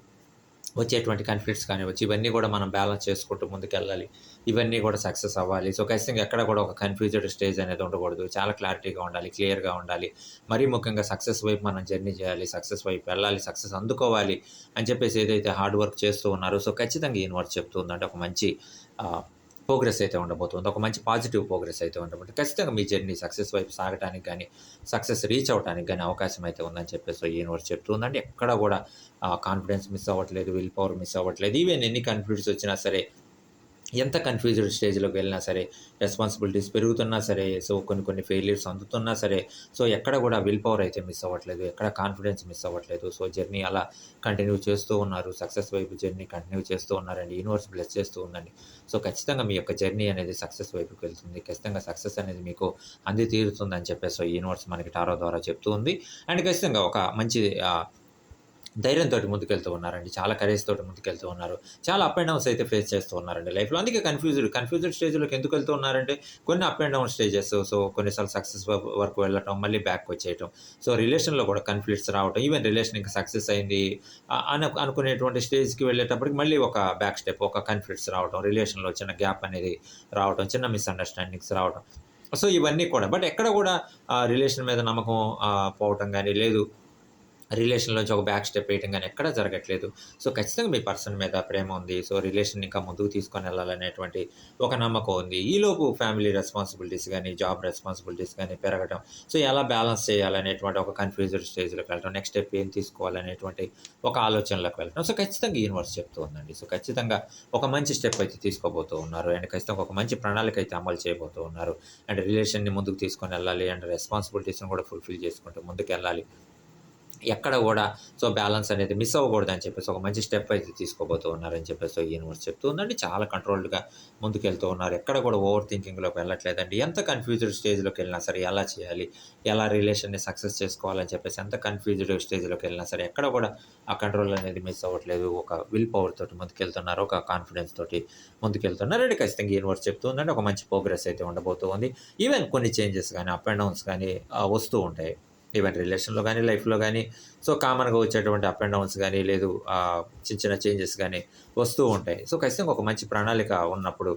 వచ్చేటువంటి కన్ఫ్లిక్ట్స్ కానివ్వచ్చు ఇవన్నీ కూడా మనం బ్యాలెన్స్ చేసుకుంటూ ముందుకెళ్ళాలి. ఇవన్నీ కూడా సక్సెస్ అవ్వాలి. సో ఖచ్చితంగా ఎక్కడ కూడా ఒక కన్ఫ్యూజ్డ్ స్టేజ్ అనేది ఉండకూడదు. చాలా క్లారిటీగా ఉండాలి క్లియర్గా ఉండాలి. మరీ ముఖ్యంగా సక్సెస్ వైపు మనం జర్నీ చేయాలి సక్సెస్ వైపు వెళ్ళాలి సక్సెస్ అందుకోవాలి అని చెప్పేసి ఏదైతే హార్డ్ వర్క్ చేస్తూ ఉన్నారో సో ఖచ్చితంగా యూనివర్స్ చెప్తుందంటే ఒక మంచి ప్రోగ్రెస్ అయితే ఉండబోతుంది. ఒక మంచి పాజిటివ్ ప్రోగ్రెస్ అయితే ఉండబోతుంది. ఖచ్చితంగా మీ జర్నీ సక్సెస్ వైపు సాగడానికి కానీ సక్సెస్ రీచ్ అవడానికి కానీ అవకాశం అయితే ఉందని చెప్పేసి యూనివర్స్ చెప్తుందంటే ఎక్కడ కూడా కాన్ఫిడెన్స్ మిస్ అవ్వట్లేదు విల్ పవర్ మిస్ అవ్వట్లేదు. ఈవెన్ ఎన్ని కన్ఫ్యూజన్స్ వచ్చినా సరే ఎంత కన్ఫ్యూజ్డ్ స్టేజ్లోకి వెళ్ళినా సరే రెస్పాన్సిబిలిటీస్ పెరుగుతున్నా సరే సో కొన్ని కొన్ని ఫెయిల్యూర్స్ అందుతున్నా సరే సో ఎక్కడ కూడా విల్ పవర్ అయితే మిస్ అవ్వట్లేదు ఎక్కడ కాన్ఫిడెన్స్ మిస్ అవ్వట్లేదు. సో జర్నీ అలా కంటిన్యూ చేస్తూ ఉన్నారు సక్సెస్ వైపు జర్నీ కంటిన్యూ చేస్తూ ఉన్నారండి యూనివర్స్ బ్లెస్ చేస్తూ ఉందండి. సో ఖచ్చితంగా మీ యొక్క జర్నీ అనేది సక్సెస్ వైపుకి వెళ్తుంది ఖచ్చితంగా సక్సెస్ అనేది మీకు అంది తీరుతుందని చెప్పేసి యూనివర్స్ మనకి టారో ద్వారా చెప్తూ ఉంది. అండ్ ఖచ్చితంగా ఒక మంచి ధైర్యంతో ముందుకెళ్తూ ఉన్నారండి. చాలా కరేజ్ తోటి ముందుకెళ్తూ ఉన్నారు. చాలా అప్ అండ్ డౌన్స్ అయితే ఫేస్ చేస్తూ ఉన్నారండి లైఫ్లో అందుకే కన్ఫ్యూజ్డ్ కన్ఫ్యూజ్డ్ స్టేజ్లోకి ఎందుకు వెళ్తూ ఉన్నారంటే కొన్ని up and down stages so కొన్నిసార్లు సక్సెస్ వరకు వెళ్ళటం మళ్ళీ బ్యాక్ వచ్చేయటం. సో రిలేషన్లో కూడా కన్ఫ్లిక్ట్స్ రావటం. ఈవెన్ రిలేషన్ ఇంకా సక్సెస్ అయింది ఆ, అను అనుకునేటువంటి స్టేజ్కి వెళ్ళేటప్పటికి మళ్ళీ ఒక బ్యాక్ స్టెప్ ఒక కన్ఫ్లిక్ట్స్ రావటం. రిలేషన్లో చిన్న గ్యాప్ అనేది రావటం చిన్న మిస్అండర్స్టాండింగ్స్ రావటం. సో ఇవన్నీ కూడా. బట్ ఎక్కడ కూడా రిలేషన్ మీద నమ్మకం పోవటం కానీ లేదు. రిలేషన్లోంచి ఒక బ్యాక్ స్టెప్ వేయటం కానీ ఎక్కడా జరగట్లేదు. సో ఖచ్చితంగా మీ పర్సన్ మీద ప్రేమ ఉంది. సో రిలేషన్ ఇంకా ముందుకు తీసుకొని వెళ్ళాలనేటువంటి ఒక నమ్మకం ఉంది. ఈలోపు ఫ్యామిలీ రెస్పాన్సిబిలిటీస్ కానీ జాబ్ రెస్పాన్సిబిలిటీస్ కానీ పెరగడం సో ఎలా బ్యాలెన్స్ చేయాలనేటువంటి ఒక కన్ఫ్యూజ్డ్ స్టేజ్లోకి వెళ్ళడం నెక్స్ట్ స్టెప్ ఏం తీసుకోవాలనేటువంటి ఒక ఆలోచనలోకి వెళ్ళడం సో ఖచ్చితంగా యూనివర్స్ చెప్తూ ఉందండి. సో ఖచ్చితంగా ఒక మంచి స్టెప్ అయితే తీసుకోబోతూ ఉన్నారు. అండ్ ఖచ్చితంగా ఒక మంచి ప్రణాళిక అయితే అమలు చేయబోతూ ఉన్నారు. అండ్ రిలేషన్ని ముందుకు తీసుకొని వెళ్ళాలి. అండ్ రెస్పాన్సిబిలిటీస్ని కూడా ఫుల్ఫిల్ చేసుకుంటూ ముందుకు వెళ్ళాలి ఎక్కడ కూడా సో బ్యాలెన్స్ అనేది మిస్ అవ్వకూడదు అని చెప్పేసి ఒక మంచి స్టెప్ అయితే తీసుకోబోతూ ఉన్నారని చెప్పేసి ఈ యూనివర్స్ చెప్తూ ఉందండి. చాలా కంట్రోల్డ్గా ముందుకెళ్తూ ఉన్నారు. ఎక్కడ కూడా ఓవర్ థింకింగ్లోకి వెళ్ళట్లేదండి. ఎంత కన్ఫ్యూజ్డ్ స్టేజ్లోకి వెళ్ళినా సరే ఎలా చేయాలి ఎలా రిలేషన్ని సక్సెస్ చేసుకోవాలని చెప్పేసి ఎంత కన్ఫ్యూజ్డ్ స్టేజ్లోకి వెళ్ళినా సరే ఎక్కడ కూడా ఆ కంట్రోల్ అనేది మిస్ అవ్వట్లేదు. ఒక విల్ పవర్ తోటి ముందుకెళ్తున్నారు ఒక కాన్ఫిడెన్స్ తోటి ముందుకెళ్తున్నారు. అండి ఖచ్చితంగా యూనివర్స్ చెప్తూ ఉందండి. ఒక మంచి ప్రోగ్రెస్ అయితే ఉండబోతూ ఉంది. ఈవెన్ కొన్ని చేంజెస్ కానీ అప్ అండ్ డౌన్స్ కానీ వస్తూ ఉంటాయి. ఈవెన్ రిలేషన్లో కానీ లైఫ్లో కానీ సో కామన్గా వచ్చేటువంటి అప్ అండ్ డౌన్స్ కానీ లేదు చిన్న చిన్న చేంజెస్ కానీ వస్తూ ఉంటాయి. సో ఖచ్చితంగా ఒక మంచి ప్రణాళిక ఉన్నప్పుడు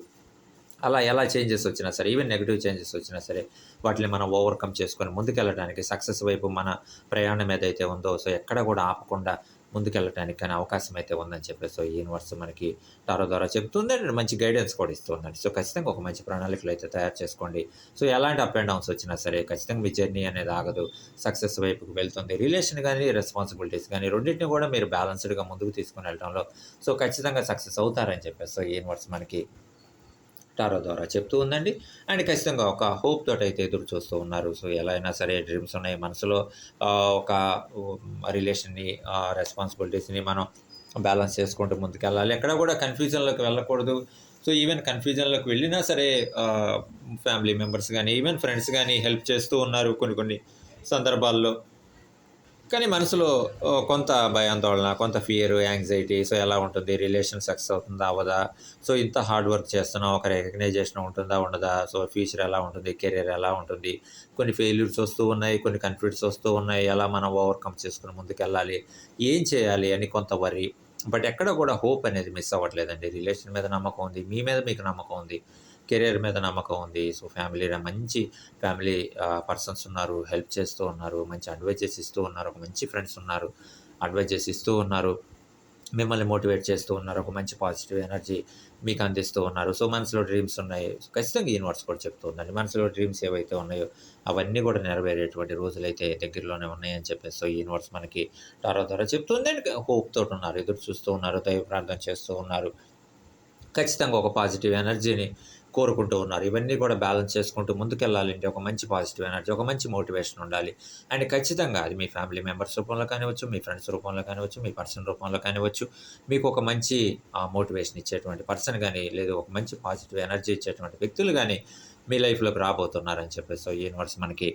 అలా ఎలా చేంజెస్ వచ్చినా సరే ఈవెన్ నెగిటివ్ చేంజెస్ వచ్చినా సరే వాటిని మనం ఓవర్కమ్ చేసుకొని ముందుకెళ్ళడానికి సక్సెస్ వైపు మన ప్రయాణం ఏదైతే ఉందో సో ఎక్కడ కూడా ఆపకుండా ముందుకెళ్ళడానికి కానీ అవకాశం అయితే ఉందని చెప్పేసి సో ఈ యూనివర్స్ మనకి టారో ద్వారా చెప్తుంది అండ్ మంచి గైడెన్స్ కూడా ఇస్తుందండి. సో ఖచ్చితంగా ఒక మంచి ప్రణాళికలు అయితే తయారు చేసుకోండి. సో ఎలాంటి అప్ అండ్ డౌన్స్ వచ్చినా సరే ఖచ్చితంగా మీ జర్నీ అనేది ఆగదు. సక్సెస్ వైపుకి వెళ్తుంది. రిలేషన్ కానీ రెస్పాన్సిబిలిటీస్ కానీ రెండింటిని కూడా మీరు బ్యాలెన్స్డ్గా ముందుకు తీసుకుని వెళ్ళడంలో సో ఖచ్చితంగా సక్సెస్ అవుతారని చెప్పేసి సో ఈ యూనివర్స్ మనకి టారో ద్వారా చెప్తూ ఉందండి. అండ్ ఖచ్చితంగా ఒక హోప్ తోటి అయితే ఎదురు చూస్తూ ఉన్నారు. సో ఎలా అయినా సరే డ్రీమ్స్ ఉన్నాయి మనసులో. ఒక రిలేషన్ని రెస్పాన్సిబిలిటీస్ని మనం బ్యాలెన్స్ చేసుకుంటూ ముందుకెళ్ళాలి. ఎక్కడ కూడా కన్ఫ్యూజన్లోకి వెళ్ళకూడదు. సో ఈవెన్ కన్ఫ్యూజన్లోకి వెళ్ళినా సరే ఫ్యామిలీ మెంబర్స్ కానీ ఈవెన్ ఫ్రెండ్స్ కానీ హెల్ప్ చేస్తూ ఉన్నారు కొన్ని కొన్ని సందర్భాల్లో. కానీ మనసులో కొంత భయాందోళన కొంత ఫియర్ యాంగ్జైటీ సో ఎలా ఉంటుంది? రిలేషన్ సక్సెస్ అవుతుందా? అవ్వదా? సో ఇంత హార్డ్ వర్క్ చేస్తున్నాం ఒక రికగ్నైజేషన్ ఉంటుందా? ఉండదా? సో ఫ్యూచర్ ఎలా ఉంటుంది? కెరీర్ ఎలా ఉంటుంది? కొన్ని ఫెయిల్యూర్స్ వస్తూ ఉన్నాయి కొన్ని కన్ఫ్లిక్ట్స్ వస్తూ ఉన్నాయి. ఎలా మనం ఓవర్కమ్ చేసుకుని ముందుకెళ్ళాలి? ఏం చేయాలి? అని కొంత వరి బట్ ఎక్కడ కూడా హోప్ అనేది మిస్ అవ్వట్లేదండి. రిలేషన్ మీద నమ్మకం ఉంది. మీ మీద మీకు నమ్మకం ఉంది. కెరీర్ మీద నమ్మకం ఉంది. సో ఫ్యామిలీ మంచి ఫ్యామిలీ పర్సన్స్ ఉన్నారు. హెల్ప్ చేస్తూ ఉన్నారు. మంచి అడ్వైజెస్ ఇస్తూ ఉన్నారు. ఒక మంచి ఫ్రెండ్స్ ఉన్నారు. అడ్వైజెస్ ఇస్తూ ఉన్నారు. మిమ్మల్ని మోటివేట్ చేస్తూ ఉన్నారు. ఒక మంచి పాజిటివ్ ఎనర్జీ మీకు అందిస్తూ ఉన్నారు. సో మనసులో డ్రీమ్స్ ఉన్నాయి. ఖచ్చితంగా యూనివర్స్ కూడా చెప్తూ ఉందండి. మనసులో డ్రీమ్స్ ఏవైతే ఉన్నాయో అవన్నీ కూడా నెరవేరేటువంటి రోజులు అయితే దగ్గరలోనే ఉన్నాయని చెప్పేసి సో యూనివర్స్ మనకి టారో ద్వారా చెప్తుంది అండ్ హోప్ తోటి ఉన్నారు. ఎదురు చూస్తూ ఉన్నారు. దైవ ప్రార్థన చేస్తూ ఉన్నారు. ఖచ్చితంగా ఒక పాజిటివ్ ఎనర్జీని కోరుకుంటూ ఉన్నారు. ఇవన్నీ కూడా బ్యాలెన్స్ చేసుకుంటూ ముందుకెళ్ళాలంటే ఒక మంచి పాజిటివ్ ఎనర్జీ ఒక మంచి మోటివేషన్ ఉండాలి. అండ్ ఖచ్చితంగా అది మీ ఫ్యామిలీ మెంబర్స్ రూపంలో కానివచ్చు మీ ఫ్రెండ్స్ రూపంలో కానివచ్చు మీ పర్సన్ రూపంలో కానివచ్చు మీకు ఒక మంచి మోటివేషన్ ఇచ్చేటువంటి పర్సన్ కానీ లేదు ఒక మంచి పాజిటివ్ ఎనర్జీ ఇచ్చేటువంటి వ్యక్తులు కానీ మీ లైఫ్లోకి రాబోతున్నారని చెప్పేసి సో యూనివర్స్ మనకి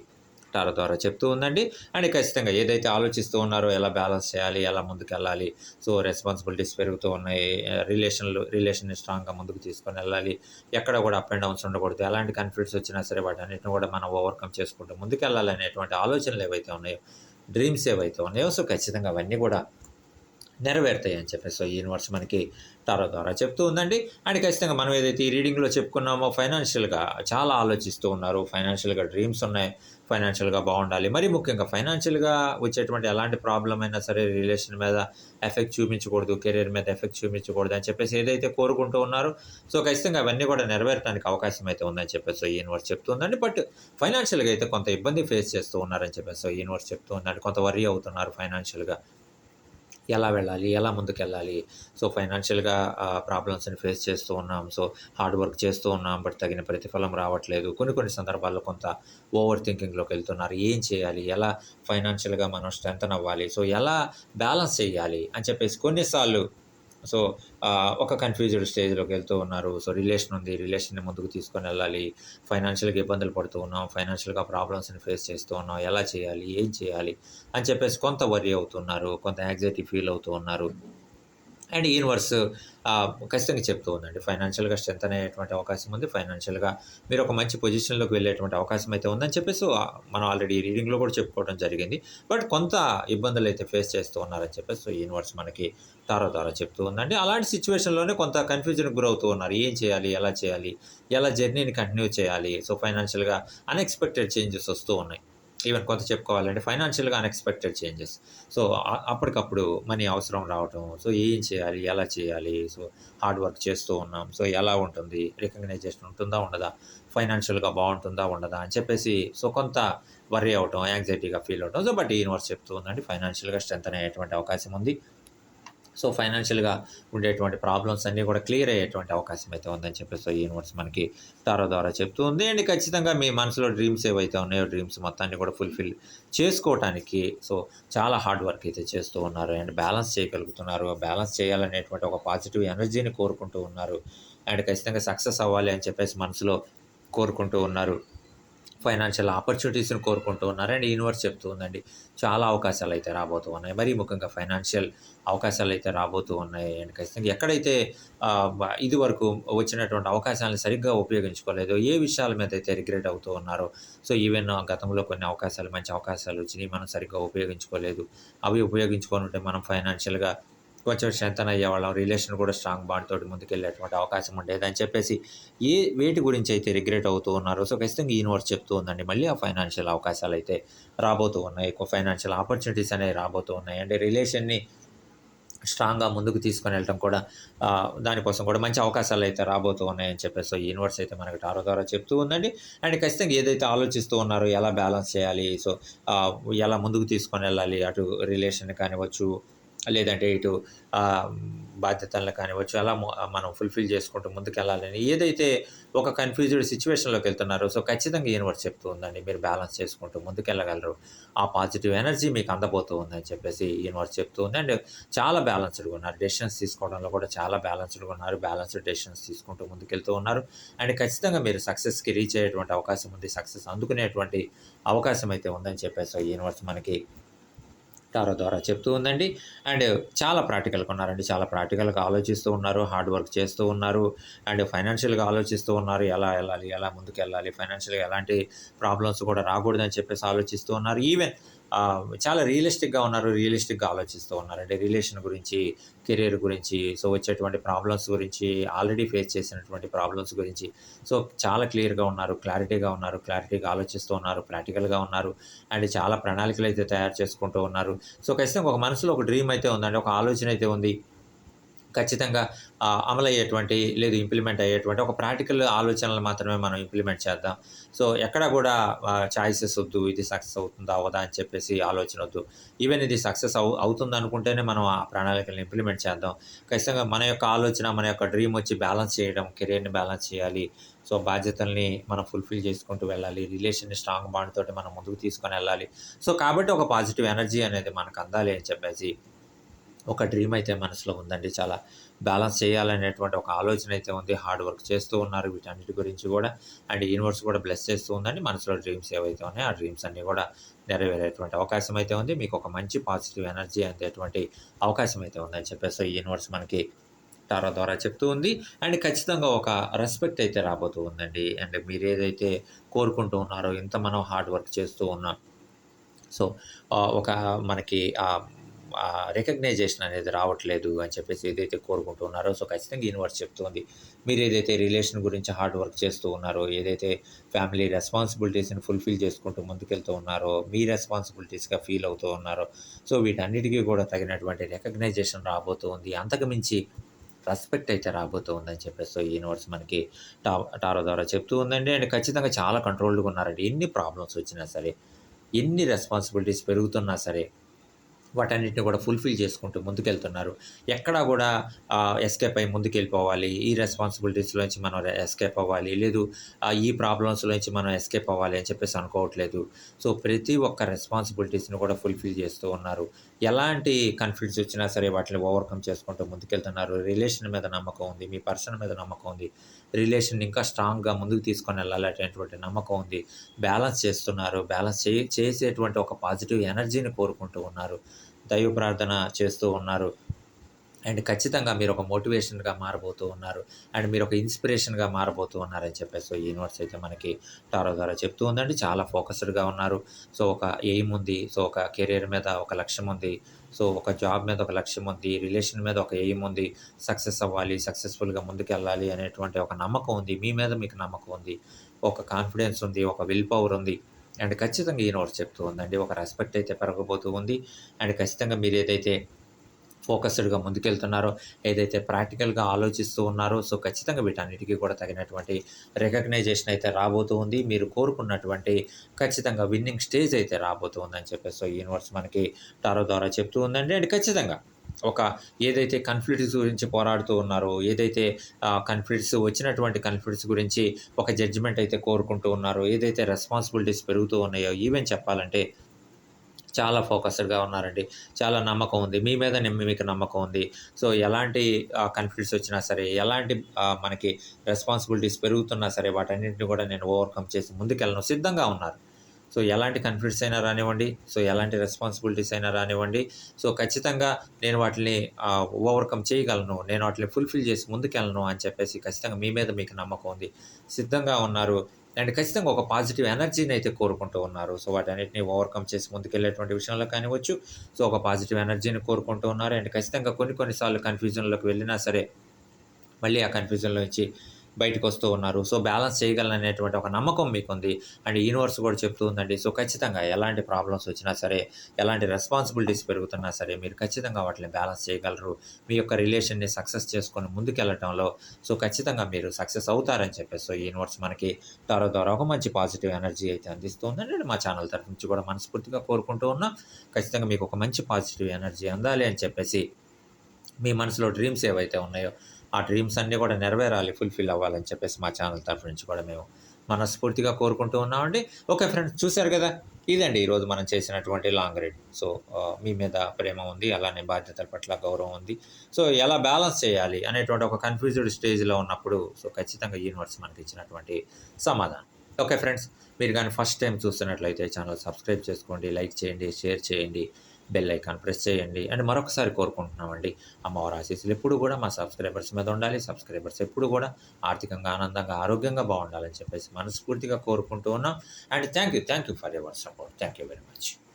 టారో ద్వారా చెప్తూ ఉందండి. అండ్ ఖచ్చితంగా ఏదైతే ఆలోచిస్తూ ఉన్నారో ఎలా బ్యాలెన్స్ చేయాలి ఎలా ముందుకు వెళ్ళాలి సో రెస్పాన్సిబిలిటీస్ పెరుగుతూ ఉన్నాయి. రిలేషన్లు రిలేషన్ని స్ట్రాంగ్గా ముందుకు తీసుకొని వెళ్ళాలి. ఎక్కడ కూడా అప్ అండ్ డౌన్స్ ఉండకూడదు. ఎలాంటి కన్ఫ్లిక్ట్స్ వచ్చినా సరే వాటి అన్నిటిని కూడా మనం ఓవర్కమ్ చేసుకుంటూ ముందుకు వెళ్ళాలి అనేటువంటి ఆలోచనలు ఏవైతే ఉన్నాయో డ్రీమ్స్ ఏవైతే ఉన్నాయో సో ఖచ్చితంగా అవన్నీ కూడా నెరవేరుతాయి అని చెప్పేసి ఈ యూనివర్స్ మనకి టారో ద్వారా చెప్తూ ఉందండి. అండ్ ఖచ్చితంగా మనం ఏదైతే ఈ రీడింగ్లో చెప్పుకున్నామో ఫైనాన్షియల్గా చాలా ఆలోచిస్తూ ఉన్నారు. ఫైనాన్షియల్గా డ్రీమ్స్ ఉన్నాయి. ఫైనాన్షియల్గా బాగుండాలి. మరి ముఖ్యంగా ఫైనాన్షియల్గా వచ్చేటువంటి ఎలాంటి ప్రాబ్లం అయినా సరే రిలేషన్ మీద ఎఫెక్ట్ చూపించకూడదు కెరీర్ మీద ఎఫెక్ట్ చూపించకూడదు అని చెప్పేసి ఏదైతే కోరుకుంటూ ఉన్నారో సో ఖచ్చితంగా అవన్నీ కూడా నెరవేరడానికి అవకాశం అయితే ఉందని చెప్పేసి ఈ యూనివర్స్ చెప్తుందండి బట్ ఫైనాన్షియల్గా అయితే కొంత ఇబ్బంది ఫేస్ చేస్తూ ఉన్నారని చెప్పేసి యూనివర్స్ చెప్తూ ఉందండి కొంత వరీ అవుతున్నారు ఫైనాన్షియల్గా. ఎలా వెళ్ళాలి ఎలా ముందుకెళ్ళాలి. సో ఫైనాన్షియల్గా ప్రాబ్లమ్స్ని ఫేస్ చేస్తూ ఉన్నాం. సో హార్డ్ వర్క్ చేస్తూ ఉన్నాం బట్ తగిన ప్రతిఫలం రావట్లేదు. కొన్ని కొన్ని సందర్భాల్లో కొంత ఓవర్ థింకింగ్లోకి వెళ్తున్నారు. ఏం చేయాలి ఎలా ఫైనాన్షియల్గా మనం స్ట్రెంగ్ అవ్వాలి సో ఎలా బ్యాలెన్స్ చేయాలి అని చెప్పేసి కొన్నిసార్లు సో ఒక కన్ఫ్యూజ్డ్ స్టేజ్లోకి వెళ్తూ ఉన్నారు. సో రిలేషన్ ఉంది. రిలేషన్ని ముందుకు తీసుకొని వెళ్ళాలి. ఫైనాన్షియల్గా ఇబ్బందులు పడుతూ ఉన్నాం. ఫైనాన్షియల్గా ప్రాబ్లమ్స్ని ఫేస్ చేస్తూ ఉన్నాం. ఎలా చేయాలి? ఏం చేయాలి? అని చెప్పేసి కొంత వరి అవుతున్నారు. కొంత యాంగ్జైటీ ఫీల్ అవుతూ ఉన్నారు. అండ్ యూనివర్స్ ఖచ్చితంగా చెప్తూ ఉందండి. ఫైనాన్షియల్గా స్ట్రెంత్ అయ్యేటువంటి అవకాశం ఉంది. ఫైనాన్షియల్గా మీరు ఒక మంచి పొజిషన్లోకి వెళ్ళేటువంటి అవకాశం అయితే ఉందని చెప్పేసి మనం ఆల్రెడీ రీడింగ్లో కూడా చెప్పుకోవడం జరిగింది. బట్ కొంత ఇబ్బందులు అయితే ఫేస్ చేస్తూ ఉన్నారని చెప్పేసి సో యూనివర్స్ మనకి తారో తారో చెప్తూ ఉందండి. అలాంటి సిచ్యువేషన్లోనే కొంత కన్ఫ్యూజన్కి గురవుతూ ఉన్నారు. ఏం చేయాలి? ఎలా చేయాలి? ఎలా జర్నీని కంటిన్యూ చేయాలి? సో ఫైనాన్షియల్గా అన్ఎక్స్పెక్టెడ్ చేంజెస్ వస్తూ ఉన్నాయి. ఈవెన్ కొంత చెప్పుకోవాలంటే ఫైనాన్షియల్గా అన్ఎక్స్పెక్టెడ్ చేంజెస్ సో అప్పటికప్పుడు మనీ అవసరం రావటం సో ఏం చేయాలి ఎలా చేయాలి సో హార్డ్ వర్క్ చేస్తూ ఉన్నాం సో ఎలా ఉంటుంది రికగ్నైజేషన్ ఉంటుందా ఉండదా ఫైనాన్షియల్గా బాగుంటుందా ఉండదా అని చెప్పేసి సో కొంత వర్రీ అవటం యాంగ్జైటీగా ఫీల్ అవటం సో బట్ యూనివర్స్ చెప్తూ ఉందండి ఫైనాన్షియల్గా స్ట్రెంత్ అయ్యేటువంటి అవకాశం ఉంది. సో ఫైనాన్షియల్గా ఉండేటువంటి ప్రాబ్లమ్స్ అన్నీ కూడా క్లియర్ అయ్యేటువంటి అవకాశం అయితే ఉందని చెప్పేసి సో ఈ యూనివర్స్ మనకి తారో ద్వారా చెప్తూ ఉంది. అండ్ ఖచ్చితంగా మీ మనసులో డ్రీమ్స్ ఏవైతే ఉన్నాయో డ్రీమ్స్ మొత్తాన్ని కూడా ఫుల్ఫిల్ చేసుకోవటానికి సో చాలా హార్డ్ వర్క్ అయితే చేస్తూ ఉన్నారు. అండ్ బ్యాలెన్స్ చేయగలుగుతున్నారు. బ్యాలెన్స్ చేయాలనేటువంటి ఒక పాజిటివ్ ఎనర్జీని కోరుకుంటూ ఉన్నారు. అండ్ ఖచ్చితంగా సక్సెస్ అవ్వాలి అని చెప్పేసి మనసులో కోరుకుంటూ ఉన్నారు. ఫైనాన్షియల్ ఆపర్చునిటీస్ని కోరుకుంటూ ఉన్నారండి యూనివర్స్ చెప్తూ ఉందండి. చాలా అవకాశాలు అయితే రాబోతూ ఉన్నాయి. మరీ ముఖ్యంగా ఫైనాన్షియల్ అవకాశాలు అయితే రాబోతూ ఉన్నాయి. అండ్ ఖచ్చితంగా ఎక్కడైతే ఇది వరకు వచ్చినటువంటి అవకాశాలను సరిగ్గా ఉపయోగించుకోలేదు ఏ విషయాల మీద అయితే రిగ్రెట్ అవుతూ ఉన్నారో సో ఈవెన్ గతంలో కొన్ని అవకాశాలు మంచి అవకాశాలు వచ్చినాయి మనం సరిగ్గా ఉపయోగించుకోలేదు. అవి ఉపయోగించుకొని ఉంటే మనం ఫైనాన్షియల్గా కొంచెం స్ట్రెంతన్ అయ్యేవాళ్ళం. రిలేషన్ కూడా స్ట్రాంగ్ బాండ్ తోటి ముందుకెళ్ళేటువంటి అవకాశం ఉండేది అని చెప్పేసి ఏ వేటి గురించి అయితే రిగ్రెట్ అవుతూ ఉన్నారో సో ఖచ్చితంగా ఈ యూనివర్స్ చెప్తూ ఉందండి. మళ్ళీ ఆ ఫైనాన్షియల్ అవకాశాలు అయితే రాబోతూ ఉన్నాయి. ఎక్కువ ఫైనాన్షియల్ ఆపర్చునిటీస్ అనేవి రాబోతూ ఉన్నాయి. అంటే రిలేషన్ని స్ట్రాంగ్గా ముందుకు తీసుకొని వెళ్ళడం కూడా దానికోసం కూడా మంచి అవకాశాలు అయితే రాబోతూ ఉన్నాయని చెప్పేసి సో ఈ యూనివర్స్ అయితే మనకి టారో ద్వారా చెప్తూ ఉందండి. అండ్ ఖచ్చితంగా ఏదైతే ఆలోచిస్తూ ఉన్నారో ఎలా బ్యాలెన్స్ చేయాలి సో ఎలా ముందుకు తీసుకొని వెళ్ళాలి అటు రిలేషన్ కానివ్వచ్చు లేదంటే ఇటు బాధ్యతలను కానివ్వచ్చు అలా మనం ఫుల్ఫిల్ చేసుకుంటూ ముందుకెళ్ళాలని ఏదైతే ఒక కన్ఫ్యూజ్డ్ సిచ్యువేషన్లోకి వెళ్తున్నారో సో ఖచ్చితంగా యూనివర్స్ చెప్తూ ఉందండి మీరు బ్యాలెన్స్ చేసుకుంటూ ముందుకెళ్ళగలరు. ఆ పాజిటివ్ ఎనర్జీ మీకు అందబోతూ ఉందని చెప్పేసి యూనివర్స్ చెప్తూ ఉంది. అండ్ చాలా బ్యాలెన్స్డ్గా ఉన్నారు. డెసిషన్స్ తీసుకోవడంలో కూడా చాలా బ్యాలెన్స్డ్గా ఉన్నారు. బ్యాలెన్స్డ్ డెసిషన్స్ తీసుకుంటూ ముందుకెళ్తూ ఉన్నారు. అండ్ ఖచ్చితంగా మీరు సక్సెస్కి రీచ్ అయ్యేటువంటి అవకాశం ఉంది. సక్సెస్ అందుకునేటువంటి అవకాశం అయితే ఉందని చెప్పేసి యూనివర్స్ మనకి టారో ద్వారా చెప్తూ ఉందండి. అండ్ చాలా ప్రాక్టికల్గా ఉన్నారండి చాలా ప్రాక్టికల్గా ఆలోచిస్తూ ఉన్నారు. హార్డ్ వర్క్ చేస్తూ ఉన్నారు. అండ్ ఫైనాన్షియల్గా ఆలోచిస్తూ ఉన్నారు. ఎలా వెళ్ళాలి? ఎలా ముందుకు వెళ్ళాలి ఫైనాన్షియల్గా ఎలాంటి ప్రాబ్లమ్స్ కూడా రాకూడదని చెప్పేసి ఆలోచిస్తూ ఉన్నారు. ఈవెన్ చాలా రియలిస్టిక్గా ఉన్నారు రియలిస్టిక్గా ఆలోచిస్తూ ఉన్నారు. అంటే రిలేషన్ గురించి కెరీర్ గురించి సో వచ్చేటువంటి ప్రాబ్లమ్స్ గురించి ఆల్రెడీ ఫేస్ చేసినటువంటి ప్రాబ్లమ్స్ గురించి. సో చాలా క్లియర్గా ఉన్నారు క్లారిటీగా ఉన్నారు క్లారిటీగా ఆలోచిస్తూ ఉన్నారు ప్రాక్టికల్గా ఉన్నారు అండ్ చాలా ప్రణాళికలు అయితే తయారు చేసుకుంటూ ఉన్నారు. సో ఖచ్చితంగా ఒక మనసులో ఒక డ్రీమ్ అయితే ఉందండి ఒక ఆలోచన అయితే ఉంది. ఖచ్చితంగా అమలు అయ్యేటువంటి లేదు ఇంప్లిమెంట్ అయ్యేటువంటి ఒక ప్రాక్టికల్ ఆలోచనలు మాత్రమే మనం ఇంప్లిమెంట్ చేద్దాం. సో ఎక్కడ కూడా చాయిసెస్ వద్దు ఇది సక్సెస్ అవుతుందా అవదా అని చెప్పేసి ఆలోచన వద్దు. ఈవెన్ ఇది సక్సెస్ అవు అవుతుంది అనుకుంటేనే మనం ఆ ప్రణాళికలను ఇంప్లిమెంట్ చేద్దాం. ఖచ్చితంగా మన యొక్క ఆలోచన మన యొక్క డ్రీమ్ వచ్చి బ్యాలెన్స్ చేయడం కెరీర్ని బ్యాలెన్స్ చేయాలి. సో బాధ్యతల్ని మనం ఫుల్ఫిల్ చేసుకుంటూ వెళ్ళాలి. రిలేషన్ని స్ట్రాంగ్ బాండ్ తోటి మనం ముందుకు తీసుకొని వెళ్ళాలి. సో కాబట్టి ఒక పాజిటివ్ ఎనర్జీ అనేది మనకు అందాలి అని చెప్పేసి ఒక డ్రీమ్ అయితే మనసులో ఉందండి. చాలా బ్యాలెన్స్ చేయాలనేటువంటి ఒక ఆలోచన అయితే ఉంది. హార్డ్ వర్క్ చేస్తూ ఉన్నారు. వీటన్నిటి గురించి కూడా అండ్ యూనివర్స్ కూడా బ్లెస్ చేస్తూ ఉందండి. మనసులో డ్రీమ్స్ ఏవైతే ఉన్నాయో ఆ డ్రీమ్స్ అన్నీ కూడా నెరవేరేటువంటి అవకాశం అయితే ఉంది. మీకు ఒక మంచి పాజిటివ్ ఎనర్జీ అందేటువంటి అవకాశం అయితే ఉందని చెప్పేసి ఈ యూనివర్స్ మనకి టారో ద్వారా చెప్తూ ఉంది. అండ్ ఖచ్చితంగా ఒక రెస్పెక్ట్ అయితే రాబోతూ ఉందండి. అండ్ మీరు ఏదైతే కోరుకుంటూ ఉన్నారో ఇంత మనం హార్డ్ వర్క్ చేస్తూ ఉన్నాం. సో ఒక మనకి రికగ్నైజేషన్ అనేది రావట్లేదు అని చెప్పేసి ఏదైతే కోరుకుంటున్నారో సో ఖచ్చితంగా యూనివర్స్ చెప్తుంది. మీరు ఏదైతే రిలేషన్ గురించి హార్డ్ వర్క్ చేస్తూ ఉన్నారో ఏదైతే ఫ్యామిలీ రెస్పాన్సిబిలిటీస్ని ఫుల్ఫిల్ చేసుకుంటూ ముందుకెళ్తూ ఉన్నారో మీ రెస్పాన్సిబిలిటీస్గా ఫీల్ అవుతూ ఉన్నారో సో వీటన్నిటికీ కూడా తగినటువంటి రికగ్నైజేషన్ రాబోతుంది. అంతకుమించి రెస్పెక్ట్ అయితే రాబోతూ ఉందని చెప్పేసి సో యూనివర్స్ మనకి టా టారో ద్వారా చెప్తూ ఉందండి. అండ్ ఖచ్చితంగా చాలా కంట్రోల్డ్గా ఉన్నారండి. ఎన్ని ప్రాబ్లమ్స్ వచ్చినా సరే ఎన్ని రెస్పాన్సిబిలిటీస్ పెరుగుతున్నా సరే వాటన్నిటిని కూడా ఫుల్ఫిల్ చేసుకుంటూ ముందుకెళ్తున్నారు. ఎక్కడా కూడా ఎస్కేప్ అయ్యి ముందుకెళ్ళిపోవాలి. ఈ రెస్పాన్సిబిలిటీస్లోంచి మనం ఎస్కేప్ అవ్వాలి. లేదు ఈ ఈ ప్రాబ్లమ్స్లోంచి మనం ఎస్కేప్ అవ్వాలి అని చెప్పేసి అనుకోవట్లేదు. సో ప్రతి ఒక్క రెస్పాన్సిబిలిటీస్ని కూడా ఫుల్ఫిల్ చేస్తూ ఉన్నారు. ఎలాంటి కన్ఫ్లిక్ట్స్ వచ్చినా సరే వాటిని ఓవర్కమ్ చేసుకుంటూ ముందుకెళ్తున్నారు. రిలేషన్ మీద నమ్మకం ఉంది మీ పర్సన్ మీద నమ్మకం ఉంది. రిలేషన్ ఇంకా స్ట్రాంగ్గా ముందుకు తీసుకొని వెళ్ళాలనేటువంటి నమ్మకం ఉంది. బ్యాలెన్స్ చేస్తున్నారు. బ్యాలెన్స్ చే చేసేటువంటి ఒక పాజిటివ్ ఎనర్జీని కోరుకుంటూ ఉన్నారు. దైవ ప్రార్థన చేస్తూ ఉన్నారు. అండ్ ఖచ్చితంగా మీరు ఒక మోటివేషన్గా మారబోతూ ఉన్నారు. అండ్ మీరు ఒక ఇన్స్పిరేషన్గా మారబోతూ ఉన్నారని చెప్పేసి ఈ యూనివర్స్ అయితే మనకి టారో ద్వారా చెప్తూ ఉందండి. చాలా ఫోకస్డ్గా ఉన్నారు. సో ఒక ఎయిమ్ ఉంది. సో ఒక కెరీర్ మీద ఒక లక్ష్యం ఉంది. సో ఒక జాబ్ మీద ఒక లక్ష్యం ఉంది. రిలేషన్ మీద ఒక ఎయిమ్ ఉంది. సక్సెస్ అవ్వాలి సక్సెస్ఫుల్గా ముందుకెళ్ళాలి అనేటువంటి ఒక నమ్మకం ఉంది. మీ మీద మీకు నమ్మకం ఉంది. ఒక కాన్ఫిడెన్స్ ఉంది. ఒక విల్ పవర్ ఉంది. అండ్ ఖచ్చితంగా ఈ నోట్స్ చెప్తూ ఉందండి. ఒక రెస్పెక్ట్ అయితే పెరగబోతూ ఉంది. అండ్ ఖచ్చితంగా మీరు ఏదైతే ఫోకస్డ్గా ముందుకెళ్తున్నారో. ఏదైతే ప్రాక్టికల్గా ఆలోచిస్తూ ఉన్నారో సో ఖచ్చితంగా వీటన్నిటికీ కూడా తగినటువంటి రికగ్నైజేషన్ అయితే రాబోతూ ఉంది. మీరు కోరుకున్నటువంటి ఖచ్చితంగా విన్నింగ్ స్టేజ్ అయితే రాబోతూ ఉందని చెప్పేసి సో యూనివర్స్ మనకి టారో ద్వారా చెప్తూ ఉందండి. అండ్ ఖచ్చితంగా ఒక ఏదైతే కన్ఫ్లిక్ట్స్ గురించి పోరాడుతూ ఉన్నారో ఏదైతే కన్ఫ్లిక్ట్స్ వచ్చినటువంటి కన్ఫ్లిక్ట్స్ గురించి ఒక జడ్జిమెంట్ అయితే కోరుకుంటూ ఉన్నారో ఏదైతే రెస్పాన్సిబిలిటీస్ పెరుగుతూ ఉన్నాయో ఈవెన్ చెప్పాలంటే చాలా ఫోకస్డ్గా ఉన్నారండి. చాలా నమ్మకం ఉంది. మీ మీద మీకు నమ్మకం ఉంది. సో ఎలాంటి కన్ఫ్లిక్ట్స్ వచ్చినా సరే ఎలాంటి మనకి రెస్పాన్సిబిలిటీస్ పెరుగుతున్నా సరే వాటన్నింటిని కూడా నేను ఓవర్కమ్ చేసి ముందుకెళ్ళను. సిద్ధంగా ఉన్నారు. సో ఎలాంటి కన్ఫ్లిక్ట్స్ అయినా రానివ్వండి. సో ఎలాంటి రెస్పాన్సిబిలిటీస్ అయినా రానివ్వండి. సో ఖచ్చితంగా నేను వాటిని ఓవర్కమ్ చేయగలను. నేను వాటిని ఫుల్ఫిల్ చేసి ముందుకెళ్ళను అని చెప్పేసి ఖచ్చితంగా మీ మీద మీకు నమ్మకం ఉంది. సిద్ధంగా ఉన్నారు. అండ్ ఖచ్చితంగా ఒక పాజిటివ్ ఎనర్జీని అయితే కోరుకుంటూ ఉన్నారు. సో వాటన్నిటిని ఓవర్కమ్ చేసి ముందుకెళ్ళేటువంటి విషయంలో కానివచ్చు సో ఒక పాజిటివ్ ఎనర్జీని కోరుకుంటూ ఉన్నారు. అండ్ ఖచ్చితంగా కొన్ని కొన్నిసార్లు కన్ఫ్యూజన్లోకి వెళ్ళినా సరే మళ్ళీ ఆ కన్ఫ్యూజన్లో నుంచి బయటకు వస్తూ ఉన్నారు. సో బ్యాలెన్స్ చేయగలననేటువంటి ఒక నమ్మకం మీకు ఉంది అండ్ యూనివర్స్ కూడా చెప్తూ ఉందండి. సో ఖచ్చితంగా ఎలాంటి ప్రాబ్లమ్స్ వచ్చినా సరే ఎలాంటి రెస్పాన్సిబిలిటీస్ పెరుగుతున్నా సరే మీరు ఖచ్చితంగా వాటిని బ్యాలెన్స్ చేయగలరు. మీ యొక్క రిలేషన్ని సక్సెస్ చేసుకొని ముందుకెళ్ళటంలో సో ఖచ్చితంగా మీరు సక్సెస్ అవుతారని చెప్పేసి సో యూనివర్స్ మనకి టారో ద్వారా ఒక మంచి పాజిటివ్ ఎనర్జీ అయితే అందిస్తుంది అండ్ మా ఛానల్ తరఫు నుంచి కూడా మనస్ఫూర్తిగా కోరుకుంటూ ఉన్నాం. ఖచ్చితంగా మీకు ఒక మంచి పాజిటివ్ ఎనర్జీ అందాలి అని చెప్పేసి మీ మనసులో డ్రీమ్స్ ఏవైతే ఉన్నాయో ఆ డ్రీమ్స్ అన్నీ కూడా నెరవేరాలి ఫుల్ఫిల్ అవ్వాలని చెప్పేసి మా ఛానల్ తరఫు నుంచి కూడా మేము మనస్ఫూర్తిగా కోరుకుంటూ ఉన్నామండి. ఓకే ఫ్రెండ్స్ చూశారు కదా? ఇదండి ఈరోజు మనం చేసినటువంటి లాంగ్ రైడ్ సో మీ మీద ప్రేమ ఉంది అలానే బాధ్యతల పట్ల గౌరవం ఉంది. సో ఎలా బ్యాలెన్స్ చేయాలి అనేటువంటి ఒక కన్ఫ్యూజ్డ్ స్టేజ్లో ఉన్నప్పుడు సో ఖచ్చితంగా యూనివర్స్ మనకి ఇచ్చినటువంటి సమాధానం. ఓకే ఫ్రెండ్స్ మీరు కానీ ఫస్ట్ టైం చూస్తున్నట్లయితే ఛానల్ సబ్స్క్రైబ్ చేసుకోండి లైక్ చేయండి షేర్ చేయండి. బెల్ ఐకాన్ ప్రెస్ చేయండి. అండ్ మరొకసారి కోరుకుంటున్నామండి అమ్మవారి ఆశీస్సులు ఎప్పుడు కూడా మా సబ్స్క్రైబర్స్ మీద ఉండాలి. సబ్స్క్రైబర్స్ ఎప్పుడు కూడా ఆర్థికంగా ఆనందంగా ఆరోగ్యంగా బాగుండాలని చెప్పేసి మనస్ఫూర్తిగా కోరుకుంటూ ఉన్నాం. And thank you thank you for your support. Thank you very much.